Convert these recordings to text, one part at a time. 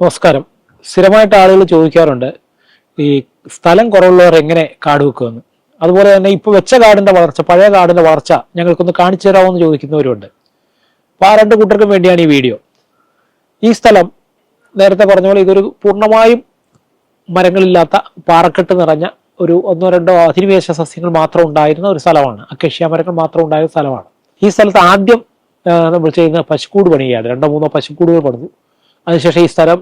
നമസ്കാരം. സ്ഥിരമായിട്ട് ആളുകൾ ചോദിക്കാറുണ്ട് ഈ സ്ഥലം കുറവുള്ളവർ എങ്ങനെ കാട് വെക്കുമെന്ന്. അതുപോലെ തന്നെ ഇപ്പൊ വെച്ച കാടിന്റെ വളർച്ച പഴയ കാടിന്റെ വളർച്ച ഞങ്ങൾക്കൊന്ന് കാണിച്ചു തരാമെന്ന് ചോദിക്കുന്നവരുണ്ട്. അപ്പൊ ആ രണ്ട് കൂട്ടർക്കും വേണ്ടിയാണ് ഈ വീഡിയോ. ഈ സ്ഥലം നേരത്തെ പറഞ്ഞ പോലെ ഇതൊരു പൂർണമായും മരങ്ങളില്ലാത്ത പാറക്കെട്ട് നിറഞ്ഞ ഒരു ഒന്നോ രണ്ടോ അധിനിവേശ സസ്യങ്ങൾ മാത്രം ഉണ്ടായിരുന്ന ഒരു സ്ഥലമാണ്. അക്കേഷ്യ മരങ്ങൾ മാത്രം ഉണ്ടായിരുന്ന സ്ഥലമാണ്. ഈ സ്ഥലത്ത് ആദ്യം നമ്മൾ ചെയ്യുന്ന പശുക്കൂട് പണിയാണ് രണ്ടോ മൂന്നോ പശുക്കൂടുകൾ പണിതു. അതിനുശേഷം ഈ സ്ഥലം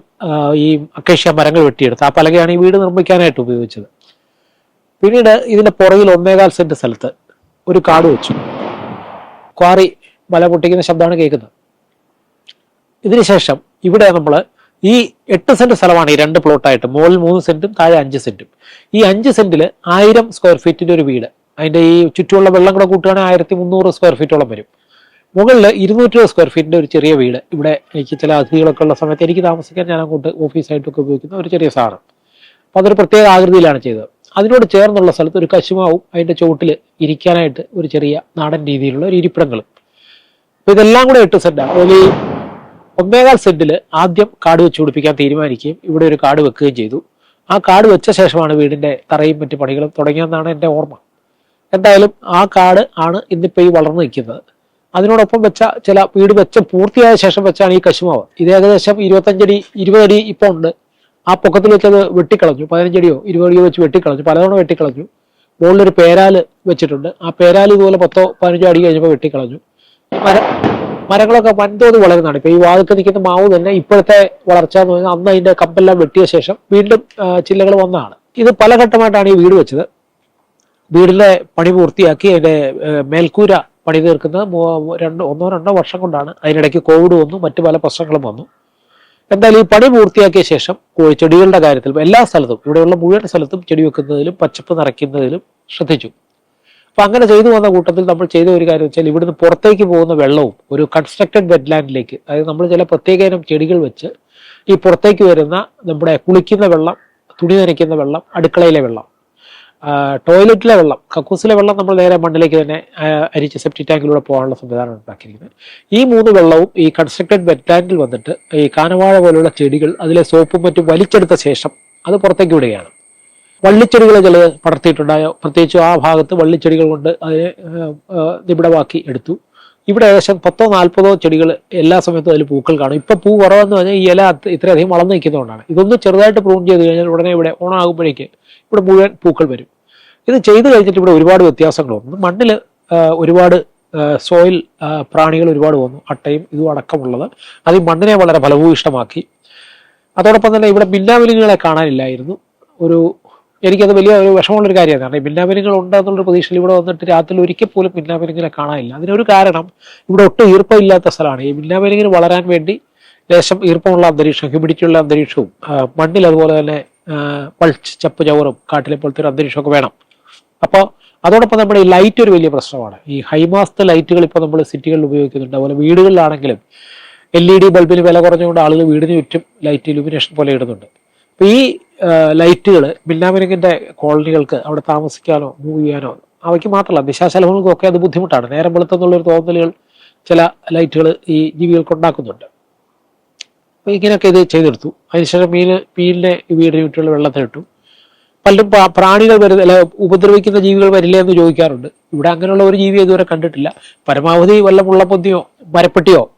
ഈ അക്കേഷ്യ മരങ്ങൾ വെട്ടിയെടുത്ത് ആ പലകയാണ് ഈ വീട് നിർമ്മിക്കാനായിട്ട് ഉപയോഗിച്ചത്. പിന്നീട് ഇതിന്റെ പുറകിൽ ഒന്നേകാൽ സെന്റ് സ്ഥലത്ത് ഒരു കാട് വെച്ചു. ക്വാറി മല പൊട്ടിക്കുന്ന ശബ്ദമാണ് കേൾക്കുന്നത്. ഇതിനുശേഷം ഇവിടെ നമ്മൾ ഈ എട്ട് സെന്റ് സ്ഥലമാണ് ഈ രണ്ട് പ്ലോട്ടായിട്ട് മുകളിൽ മൂന്ന് സെന്റും താഴെ അഞ്ച് സെന്റും. ഈ അഞ്ച് സെന്റിൽ ആയിരം സ്ക്വയർ ഫീറ്റിന്റെ ഒരു വീട്. അതിന്റെ ഈ ചുറ്റുമുള്ള വെള്ളം കൂടെ കൂട്ടുകയാണെങ്കിൽ ആയിരത്തി മുന്നൂറ് സ്ക്വയർ ഫീറ്റോളം വരും. മുകളിൽ ഇരുന്നൂറ്റി സ്ക്വയർ ഫീറ്റിന്റെ ഒരു ചെറിയ വീട്. ഇവിടെ എനിക്ക് ചില അതിഥികളൊക്കെ ഉള്ള സമയത്ത് എനിക്ക് താമസിക്കാൻ ഞാൻ അങ്ങോട്ട് ഓഫീസായിട്ടൊക്കെ ഉപയോഗിക്കുന്ന ഒരു ചെറിയ സാധനം അപ്പൊ അതൊരു പ്രത്യേക ആകൃതിയിലാണ് ചെയ്തത്. അതിനോട് ചേർന്നുള്ള സ്ഥലത്ത് ഒരു കശുമാവും അതിന്റെ ചുവട്ടിൽ ഇരിക്കാനായിട്ട് ഒരു ചെറിയ നാടൻ രീതിയിലുള്ള ഒരു ഇരിപ്പിടങ്ങളും. അപ്പോൾ ഇതെല്ലാം കൂടെ എട്ട് സെന്റാണ് അതുപോലെ ഈ ഒന്നേകാൽ സെന്റിൽ ആദ്യം കാട് വെച്ച് പിടിപ്പിക്കാൻ തീരുമാനിക്കുകയും ഇവിടെ ഒരു കാട് വെക്കുകയും ചെയ്തു. ആ കാട് വെച്ച ശേഷമാണ് വീടിന്റെ തറയും മറ്റു പണികളും തുടങ്ങിയതെന്നാണ് എന്റെ ഓർമ്മ. എന്തായാലും ആ കാട് ആണ് ഇന്നിപ്പോൾ ഈ വളർന്നു നിൽക്കുന്നത്. അതിനോടൊപ്പം വെച്ച ചില വീട് വെച്ച പൂർത്തിയായ ശേഷം വെച്ചാണ് ഈ കശുമാവ്. ഇത് ഏകദേശം ഇരുപത്തഞ്ചടി ഇരുപതടി ഇപ്പൊ ഉണ്ട്. ആ പൊക്കത്തിൽ വെച്ചത് വെട്ടിക്കളഞ്ഞു. പതിനഞ്ചടിയോ ഇരുപതടിയോ വെച്ച് വെട്ടിക്കളഞ്ഞു. പലതവണ വെട്ടിക്കളഞ്ഞു. മുകളിലൊരു പേരാൽ വെച്ചിട്ടുണ്ട്. ആ പേരാൽ ഇതുപോലെ പത്തോ പതിനഞ്ചോ അടി കഴിഞ്ഞപ്പോൾ വെട്ടിക്കളഞ്ഞു. മര മരങ്ങളൊക്കെ വൻതോത് വളരുന്നതാണ്. ഇപ്പൊ ഈ വാതിൽക്ക് നിൽക്കുന്ന മാവ് തന്നെ ഇപ്പോഴത്തെ വളർച്ച എന്ന് പറഞ്ഞാൽ അന്ന് അതിന്റെ കമ്പെല്ലാം വെട്ടിയ ശേഷം വീണ്ടും ചില്ലകൾ വന്നതാണ്. ഇത് പല ഘട്ടമായിട്ടാണ് ഈ വീട് വെച്ചത്. വീടിന്റെ പണി പൂർത്തിയാക്കി അതിന്റെ മേൽക്കൂര പണി തീർക്കുന്നത് രണ്ട് ഒന്നോ രണ്ടോ വർഷം കൊണ്ടാണ് അതിനിടയ്ക്ക് കോവിഡ് വന്നു മറ്റു പല പ്രശ്നങ്ങളും വന്നു. എന്തായാലും ഈ പണി പൂർത്തിയാക്കിയ ശേഷം ചെടികളുടെ കാര്യത്തിൽ എല്ലാ സ്ഥലത്തും ഇവിടെയുള്ള മുഴുവൻ സ്ഥലത്തും ചെടി വെക്കുന്നതിലും പച്ചപ്പ് നിറയ്ക്കുന്നതിലും ശ്രദ്ധിച്ചു. അപ്പൊ അങ്ങനെ ചെയ്തു വന്ന കൂട്ടത്തിൽ നമ്മൾ ചെയ്ത ഒരു കാര്യം വെച്ചാൽ ഇവിടുന്ന് പുറത്തേക്ക് പോകുന്ന വെള്ളവും ഒരു കൺസ്ട്രക്റ്റഡ് വെറ്റ്ലാൻഡിലേക്ക് അതായത് നമ്മൾ ചില പ്രത്യേക ഇനം ചെടികൾ വെച്ച് ഈ പുറത്തേക്ക് വരുന്ന നമ്മുടെ കുളിക്കുന്ന വെള്ളം തുണി നനയ്ക്കുന്ന വെള്ളം അടുക്കളയിലെ വെള്ളം ടോയ്ലറ്റിലെ വെള്ളം കക്കൂസിലെ വെള്ളം നമ്മൾ നേരെ മണ്ണിലേക്ക് തന്നെ അരിച്ച് സെപ്റ്റി ടാങ്കിലൂടെ പോകാനുള്ള സംവിധാനം ഉണ്ടാക്കിയിരിക്കുന്നത്. ഈ മൂന്ന് വെള്ളവും ഈ കൺസ്ട്രക്റ്റഡ് വെറ്റ് ടാങ്കിൽ വന്നിട്ട് ഈ കാനവാഴ പോലുള്ള ചെടികൾ അതിലെ സോപ്പും മറ്റും വലിച്ചെടുത്ത ശേഷം അത് പുറത്തേക്ക് വിടുകയാണ്. വള്ളിച്ചെടികൾ ചില പടർത്തിയിട്ടുണ്ടായോ പ്രത്യേകിച്ച് ആ ഭാഗത്ത് വള്ളിച്ചെടികൾ കൊണ്ട് അതിനെ നിബിഡമാക്കി എടുത്തു. ഇവിടെ ഏകദേശം പത്തോ നാൽപ്പതോ ചെടികൾ എല്ലാ സമയത്തും അതിൽ പൂക്കൾ കാണും. ഇപ്പൊ പൂ കുറവെന്ന് പറഞ്ഞാൽ ഈ ഇല ഇത്രയധികം വളർന്നു നിൽക്കുന്നതുകൊണ്ടാണ്. ഇതൊന്ന് ചെറുതായിട്ട് പ്രൂൺ ചെയ്ത് കഴിഞ്ഞാൽ ഉടനെ ഇവിടെ ഓണാകുമ്പോഴേക്ക് ഇവിടെ മുഴുവൻ പൂക്കൾ വരും. ഇത് ചെയ്തു കഴിഞ്ഞിട്ട് ഇവിടെ ഒരുപാട് വ്യത്യാസങ്ങൾ വന്നു. മണ്ണിൽ ഒരുപാട് സോയിൽ പ്രാണികൾ ഒരുപാട് വന്നു. അട്ടയും ഇതും അടക്കമുള്ളത്. അത് ഈ മണ്ണിനെ വളരെ ഫലഭൂയിഷ്ടമാക്കി. അതോടൊപ്പം തന്നെ ഇവിടെ മിന്നാമിലുകളെ കാണാനില്ലായിരുന്നു. ഒരു എനിക്കത് വലിയ ഒരു വിഷമമുള്ളൊരു കാര്യമാണ്. കാരണം ഈ മിന്നാമിനുകൾ ഉണ്ട് എന്നുള്ളൊരു പ്രതീക്ഷയിൽ ഇവിടെ വന്നിട്ട് രാത്രി ഒരിക്കൽ പോലും മിന്നാമിനുകളെ കാണാനില്ല. അതിനൊരു കാരണം ഇവിടെ ഒട്ടും ഈർപ്പമില്ലാത്ത സ്ഥലമാണ്. ഈ മിന്നാമിനുങ്ങിന് വളരാൻ വേണ്ടി ലേശം ഈർപ്പമുള്ള അന്തരീക്ഷം ഹ്യൂമിഡിറ്റി ഉള്ള അന്തരീക്ഷവും മണ്ണിൽ അതുപോലെ തന്നെ പൾച്ച് ചപ്പ് ചവറും കാട്ടിലെ പോലത്തെ ഒരു അന്തരീക്ഷമൊക്കെ വേണം. അപ്പോൾ അതോടൊപ്പം നമ്മുടെ ഈ ലൈറ്റ് ഒരു വലിയ പ്രശ്നമാണ്. ഈ ഹൈമാസ്ത ലൈറ്റുകൾ ഇപ്പോൾ നമ്മൾ സിറ്റികളിൽ ഉപയോഗിക്കുന്നുണ്ട്. അതുപോലെ വീടുകളിലാണെങ്കിലും എൽ ഇ ഡി ബൾബിന് വില കുറഞ്ഞുകൊണ്ട് ആളുകൾ വീടിന് ചുറ്റും ലൈറ്റ് ഇലുമിനേഷൻ പോലെ ഇടുന്നുണ്ട്. അപ്പോൾ ഈ ലൈറ്റുകൾ ബില്ലാമിനിങ്ങിന്റെ കോളനികൾക്ക് അവിടെ താമസിക്കാനോ മൂവ് ചെയ്യാനോ അവയ്ക്ക് മാത്രമല്ല ദിശാശലഭങ്ങൾക്കൊക്കെ അത് ബുദ്ധിമുട്ടാണ്. നേരം വെളുത്തെന്നുള്ളൊരു തോന്നലുകൾ ചില ലൈറ്റുകൾ ഈ ജീവികൾക്ക് ഉണ്ടാക്കുന്നുണ്ട്. അപ്പോൾ ഇങ്ങനെയൊക്കെ ഇത് ചെയ്തെടുത്തു. അതിനുശേഷം മീൻ മീനിനെ വീടിന് ചുറ്റുള്ള വെള്ളത്തിലിട്ടു പലരും പ്രാ- പ്രാണികൾ വരുന്ന അല്ല ഉപദ്രവിക്കുന്ന ജീവികൾ വരില്ലേ എന്ന് ചോദിക്കാറുണ്ട്. ഇവിടെ അങ്ങനെയുള്ള ഒരു ജീവി ഇതുവരെ കണ്ടിട്ടില്ല. പരമാവധി വല്ല മുള്ളപ്പൊന്തിയോ മരപ്പെട്ടിയോ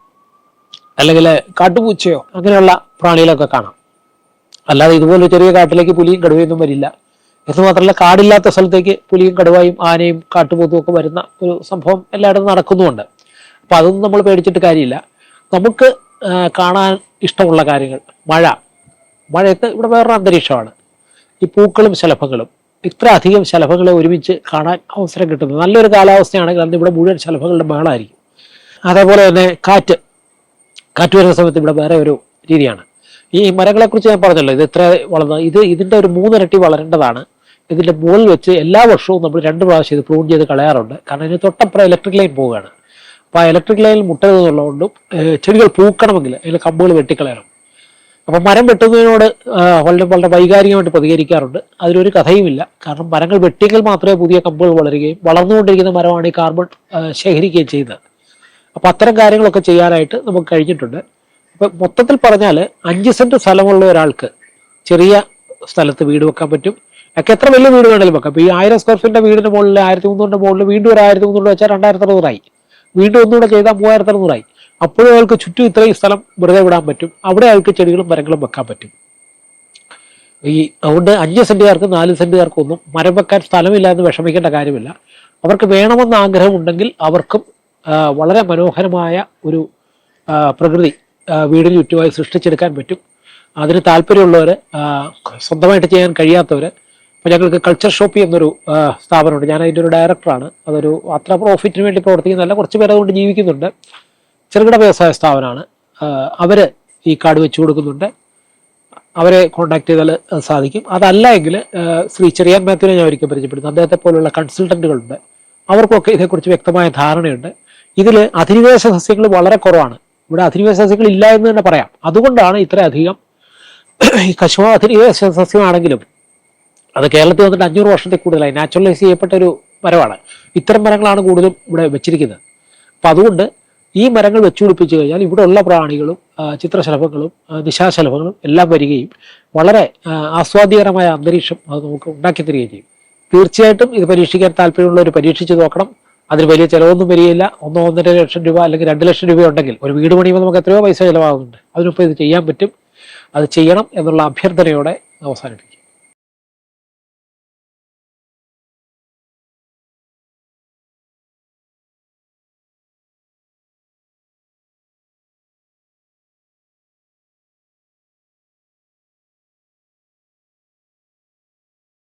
അല്ലെങ്കിൽ കാട്ടുപൂച്ചയോ അങ്ങനെയുള്ള പ്രാണികളൊക്കെ കാണാം. അല്ലാതെ ഇതുപോലെ ചെറിയ കാട്ടിലേക്ക് പുലിയും കടുവയൊന്നും വരില്ല. എന്ന് മാത്രമല്ല കാടില്ലാത്ത സ്ഥലത്തേക്ക് പുലിയും കടുവയും ആനയും കാട്ടുപോത്തും ഒക്കെ വരുന്ന ഒരു സംഭവം എല്ലായിടത്തും നടക്കുന്നുമുണ്ട്. അപ്പൊ അതൊന്നും നമ്മൾ പേടിച്ചിട്ട് കാര്യമില്ല. നമുക്ക് കാണാൻ ഇഷ്ടമുള്ള കാര്യങ്ങൾ. മഴ. മഴയത്ത് ഇവിടെ വേറൊരു അന്തരീക്ഷമാണ്. ഈ പൂക്കളും ശലഭങ്ങളും. ഇത്ര അധികം ശലഭങ്ങളെ ഒരുമിച്ച് കാണാൻ അവസരം കിട്ടുന്നത്. നല്ലൊരു കാലാവസ്ഥയാണെങ്കിൽ അന്ന് ഇവിടെ മുഴുവൻ ശലഭങ്ങളുടെ ബഹളമായിരിക്കും അതേപോലെ തന്നെ കാറ്റ്. കാറ്റ് വരുന്ന സമയത്ത് ഇവിടെ വേറെ ഒരു രീതിയാണ്. ഈ മരങ്ങളെ കുറിച്ച് ഞാൻ പറഞ്ഞല്ലോ ഇത് എത്ര വളർന്ന ഇത് ഇതിന്റെ ഒരു മൂന്നിരട്ടി വളരേണ്ടതാണ്. ഇതിന്റെ മുകളിൽ വെച്ച് എല്ലാ വർഷവും നമ്മൾ രണ്ട് പ്രാവശ്യം ഇത് പ്രൂൺ ചെയ്ത് കളയാറുണ്ട്. കാരണം ഇതിന് തൊട്ടപ്പുറം ഇലക്ട്രിക് ലൈൻ പോവുകയാണ്. അപ്പോൾ ആ ഇലക്ട്രിക് ലൈനിൽ മുട്ടരുതെന്നുള്ളതുകൊണ്ടും ചെടികൾ പൂക്കണമെങ്കിൽ അതിൽ കമ്പുകൾ വെട്ടിക്കളയണം. അപ്പം മരം വെട്ടുന്നതിനോട് വളരെ വളരെ വൈകാരികമായിട്ട് പ്രതികരിക്കാറുണ്ട്. അതിലൊരു കഥയുമില്ല. കാരണം മരങ്ങൾ വെട്ടിയെങ്കിൽ മാത്രമേ പുതിയ കമ്പുകൾ വളരുകയും വളർന്നുകൊണ്ടിരിക്കുന്ന മരമാണ് ഈ കാർബൺ ശേഖരിക്കുകയും ചെയ്യുന്നത്. അപ്പോൾ അത്തരം കാര്യങ്ങളൊക്കെ ചെയ്യാനായിട്ട് നമുക്ക് കഴിഞ്ഞിട്ടുണ്ട്. ഇപ്പൊ മൊത്തത്തിൽ പറഞ്ഞാൽ അഞ്ച് സെന്റ് സ്ഥലമുള്ള ഒരാൾക്ക് ചെറിയ സ്ഥലത്ത് വീട് വെക്കാൻ പറ്റും. ഒക്കെ എത്ര വലിയ വീട് വേണമെങ്കിലും വെക്കാം. ഇപ്പൊ ഈ ആയിരം സ്ക്വയർ ഫീറ്റിന്റെ വീടിന്റെ മുകളിൽ ആയിരത്തി മുന്നൂറിന്റെ മുകളിൽ വീണ്ടും ഒരു ആയിരത്തി മുന്നൂറ് വെച്ചാൽ രണ്ടായിരത്തി അറുന്നൂറായി വീണ്ടും ഒന്നുകൂടെ ചെയ്താൽ മൂവായിരത്തി അറുന്നൂറായി അപ്പോഴും അയാൾക്ക് ചുറ്റും ഇത്രയും സ്ഥലം വെറുതെ വിടാൻ പറ്റും. അവിടെ അയാൾക്ക് ചെടികളും മരങ്ങളും വെക്കാൻ പറ്റും. ഈ അതുകൊണ്ട് അഞ്ച് സെന്റുകാർക്കും നാല് സെന്റുകാർക്കും ഒന്നും മരം വെക്കാൻ സ്ഥലമില്ല എന്ന് വിഷമിക്കേണ്ട കാര്യമില്ല. അവർക്ക് വേണമെന്ന് ആഗ്രഹമുണ്ടെങ്കിൽ അവർക്കും വളരെ മനോഹരമായ ഒരു പ്രകൃതി വീടിന് ചുറ്റുമായി സൃഷ്ടിച്ചെടുക്കാൻ പറ്റും. അതിന് താല്പര്യമുള്ളവർ സ്വന്തമായിട്ട് ചെയ്യാൻ കഴിയാത്തവർ ഇപ്പോൾ ഞങ്ങൾക്ക് കൾച്ചർ ഷോപ്പി എന്നൊരു സ്ഥാപനമുണ്ട്. ഞാൻ അതിന്റെ ഒരു ഡയറക്ടറാണ് അതൊരു അത്ര പ്രോഫിറ്റിന് വേണ്ടി പ്രവർത്തിക്കുന്നതല്ല കുറച്ച് പേർ അതുകൊണ്ട് ജീവിക്കുന്നുണ്ട്. ചെറുകിട വ്യവസായ സ്ഥാപനമാണ്. അവർ ഈ കാർഡ് വെച്ചു കൊടുക്കുന്നുണ്ട്. അവരെ കോൺടാക്ട് ചെയ്താൽ സാധിക്കും. അതല്ല എങ്കിൽ ശ്രീ ചെറിയാൻ മാത്യുവിനെ ഞാൻ ഒരിക്കൽ പരിചയപ്പെടുന്നു അദ്ദേഹത്തെ പോലുള്ള കൺസൾട്ടന്റുകളുണ്ട് അവർക്കൊക്കെ ഇതേക്കുറിച്ച് വ്യക്തമായ ധാരണയുണ്ട്. ഇതിൽ അധിനിവേശ സസ്യങ്ങൾ വളരെ കുറവാണ്. ഇവിടെ അധിനിവേശ സസ്യങ്ങൾ ഇല്ല എന്ന് തന്നെ പറയാം. അതുകൊണ്ടാണ് ഇത്രയധികം ഈ കശുവ അധിനിവേശ സസ്യമാണെങ്കിലും അത് കേരളത്തിൽ വന്നിട്ട് അഞ്ഞൂറ് വർഷത്തിൽ കൂടുതലായി. നാച്ചുറലൈസ് ചെയ്യപ്പെട്ട ഒരു മരമാണ്. ഇത്തരം മരങ്ങളാണ് കൂടുതലും ഇവിടെ വെച്ചിരിക്കുന്നത്. അപ്പം അതുകൊണ്ട് ഈ മരങ്ങൾ വെച്ചുപിടിപ്പിച്ചു കഴിഞ്ഞാൽ ഇവിടെ ഉള്ള പ്രാണികളും ചിത്രശലഭങ്ങളും ദിശാശലഭങ്ങളും എല്ലാം വരികയും വളരെ ആസ്വാദ്യകരമായ അന്തരീക്ഷം അത് നമുക്ക് ഉണ്ടാക്കി തരികയും ചെയ്യും. തീർച്ചയായിട്ടും ഇത് പരീക്ഷിക്കാൻ താല്പര്യമുള്ളവർ പരീക്ഷിച്ച് നോക്കണം. അതിന് വലിയ ചിലവൊന്നും വരികയില്ല. ഒന്നോ ഒന്നര ലക്ഷം രൂപ അല്ലെങ്കിൽ രണ്ട് ലക്ഷം രൂപ ഉണ്ടെങ്കിൽ ഒരു വീട് പണിയുമ്പോൾ നമുക്ക് എത്രയോ പൈസ ചിലവാകുന്നുണ്ട്. അതിനൊപ്പം ഇത് ചെയ്യാൻ പറ്റും. അത് ചെയ്യണം എന്നുള്ള അഭ്യർത്ഥനയോടെ അവസാനിപ്പിക്കും.